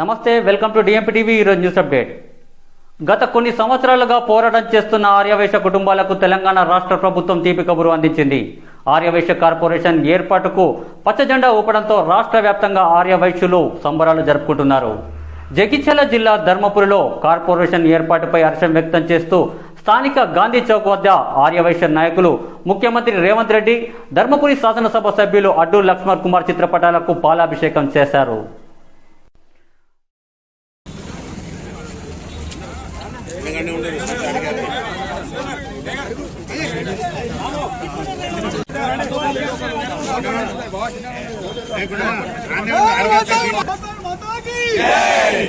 నమస్తే welcome to DMP TV ఈరోజు news update గత కొన్ని సంవత్సరాలుగా పోరాటం చేస్తున్న ఆర్యవైశ్య కుటుంబాలకు తెలంగాణ రాష్ట్ర ప్రభుత్వం తీపి కబురు అందించింది. ఆర్యవైశ్య కార్పొరేషన్ ఏర్పాటుకు పచ్చజెండా ఊపడంతో రాష్ట్ర వ్యాప్తంగా ఆర్యవైశ్యులు సంబరాలు జరుపుకుంటున్నారు. జగిత్యాల జిల్లా ధర్మపురిలో కార్పొరేషన్ ఏర్పాటుపై హర్షం వ్యక్తం చేస్తూ స్థానిక గాంధీ చౌక్ వద్ద ఆర్యవైశ్య నాయకులు ముఖ్యమంత్రి రేవంత్ రెడ్డి ధర్మపురి శాసనసభ సభ్యులు అడ్డు లక్ష్మణ్ కుమార్ చిత్రపటాలకు పాలాభిషేకం చేశారు.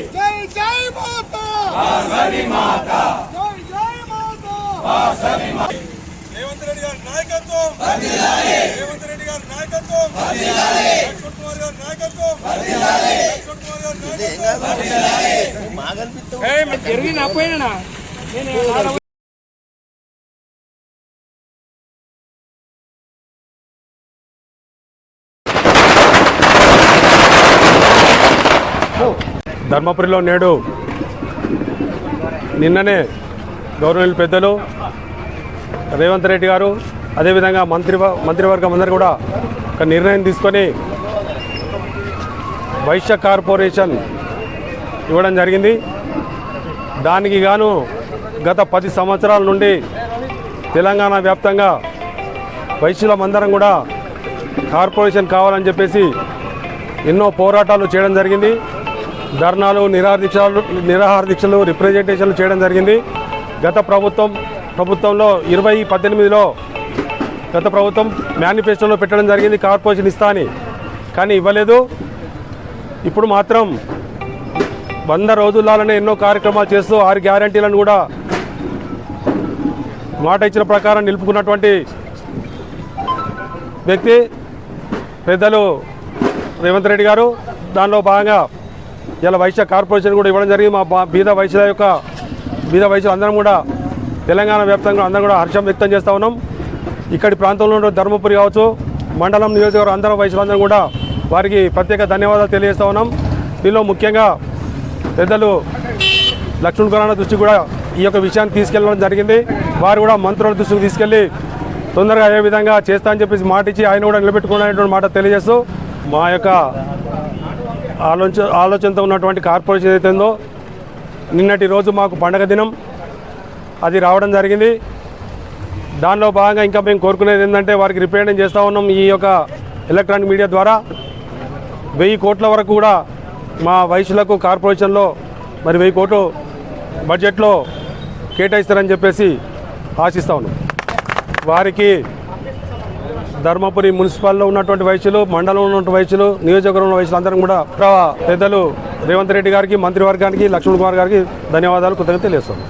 జై జై మాతా! మాతా! జై జై మాతా! రేవంత్ రెడ్డి గారి నాయకత్వం! రేవంత్ రెడ్డి గారి నాయకత్వం! కుమార్ గారి నాయకత్వం! జరిగిన పోయినా నేను ధర్మపురిలో నేడు నిన్ననే గవర్నమెంట్ పెద్దలు రేవంత్ రెడ్డి గారు అదేవిధంగా మంత్రి మంత్రివర్గం అందరూ కూడా ఒక నిర్ణయం తీసుకొని వైశ్య కార్పొరేషన్ ఇవ్వడం జరిగింది. దానికి గాను గత పది సంవత్సరాల నుండి తెలంగాణ వ్యాప్తంగా వైశ్యులమందరం కూడా కార్పొరేషన్ కావాలని చెప్పేసి ఎన్నో పోరాటాలు చేయడం జరిగింది. ధర్నాలు నిరాహార దీక్షలు నిరాహార దీక్షలు రిప్రజెంటేషన్లు చేయడం జరిగింది. గత ప్రభుత్వం ప్రభుత్వంలో ఇరవై పద్దెనిమిదిలో గత ప్రభుత్వం మేనిఫెస్టోలో పెట్టడం జరిగింది. కార్పొరేషన్ ఇస్తా అని కానీ ఇవ్వలేదు. ఇప్పుడు మాత్రం వంద రోజుల్లోనే ఎన్నో కార్యక్రమాలు చేస్తూ ఆరు గ్యారంటీలను కూడా మాట ఇచ్చిన ప్రకారం నిలుపుకున్నటువంటి వ్యక్తి పెద్దలు రేవంత్ రెడ్డి గారు. దానిలో భాగంగా ఇలా వైశ్య కార్పొరేషన్ కూడా ఇవ్వడం జరిగింది. మా బీద వైశ్యుల యొక్క బీద వైశ్యులు అందరం కూడా తెలంగాణ వ్యాప్తంగా అందరం కూడా హర్షం వ్యక్తం చేస్తూ ఉన్నాం. ఇక్కడి ప్రాంతంలో ఉన్న ధర్మపురి కావచ్చు మండలం నియోజకవర్గం అందరం వైశ్యులందరం కూడా వారికి ప్రత్యేక ధన్యవాదాలు తెలియజేస్తూ ఉన్నాం. దీనిలో ముఖ్యంగా పెద్దలు లక్ష్మణ్ కురాణ దృష్టికి కూడా ఈ యొక్క విషయాన్ని తీసుకెళ్ళడం జరిగింది. వారు కూడా మంత్రుల దృష్టికి తీసుకెళ్ళి తొందరగా అయ్యే విధంగా చేస్తా అని చెప్పేసి మాట ఇచ్చి ఆయన కూడా నిలబెట్టుకున్నటువంటి మాట తెలియజేస్తూ మా యొక్క ఆలోచన ఆలోచనతో ఉన్నటువంటి కార్పొరేషన్ ఏదైతే ఉందో నిన్నటి రోజు మాకు పండగ దినం అది రావడం జరిగింది. దానిలో భాగంగా ఇంకా మేము కోరుకునేది ఏంటంటే వారికి రిపేర్ చేస్తూ ఉన్నాం ఈ యొక్క ఎలక్ట్రానిక్ మీడియా ద్వారా. వెయ్యి కోట్ల వరకు కూడా మా వయసులకు కార్పొరేషన్లో మరి వెయ్యి కోట్లు బడ్జెట్లో కేటాయిస్తారని చెప్పేసి ఆశిస్తా ఉన్నాం. వారికి ధర్మపురి మున్సిపాల్లో ఉన్నటువంటి వయసులు మండలంలో ఉన్నటువంటి వయసులు నియోజకవర్గంలో ఉన్న అందరం కూడా పెద్దలు రేవంత్ రెడ్డి గారికి మంత్రివర్గానికి లక్ష్మణ్ కుమార్ గారికి ధన్యవాదాలు కృతజ్ఞత తెలియజేస్తున్నాం.